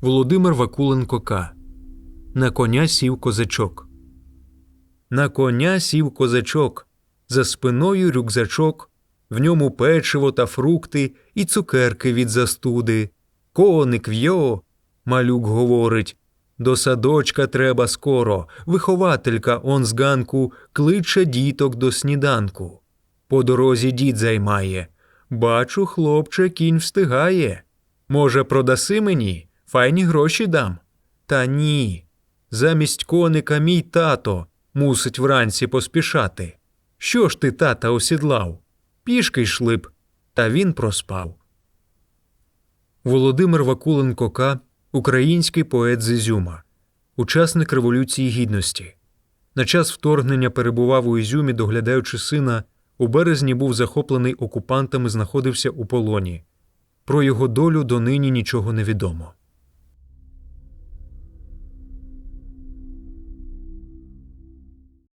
Володимир Вакуленко К. На коня сів козачок. На коня сів козачок, за спиною рюкзачок, в ньому печиво та фрукти і цукерки від застуди. Коник в'йо, малюк говорить. До садочка треба скоро, вихователька он з ганку кличе діток до сніданку. По дорозі дід займає. Бачу, хлопче, кінь встигає. Може, продаси мені, файні гроші дам. Та ні. Замість коника мій тато мусить вранці поспішати. Що ж ти тата осідлав? Пішки йшли б, та він проспав. Володимир Вакуленко К. український поет з Ізюма, учасник Революції Гідності. На час вторгнення перебував у Ізюмі, доглядаючи сина, у березні був захоплений окупантами, знаходився у полоні. Про його долю донині нічого не відомо.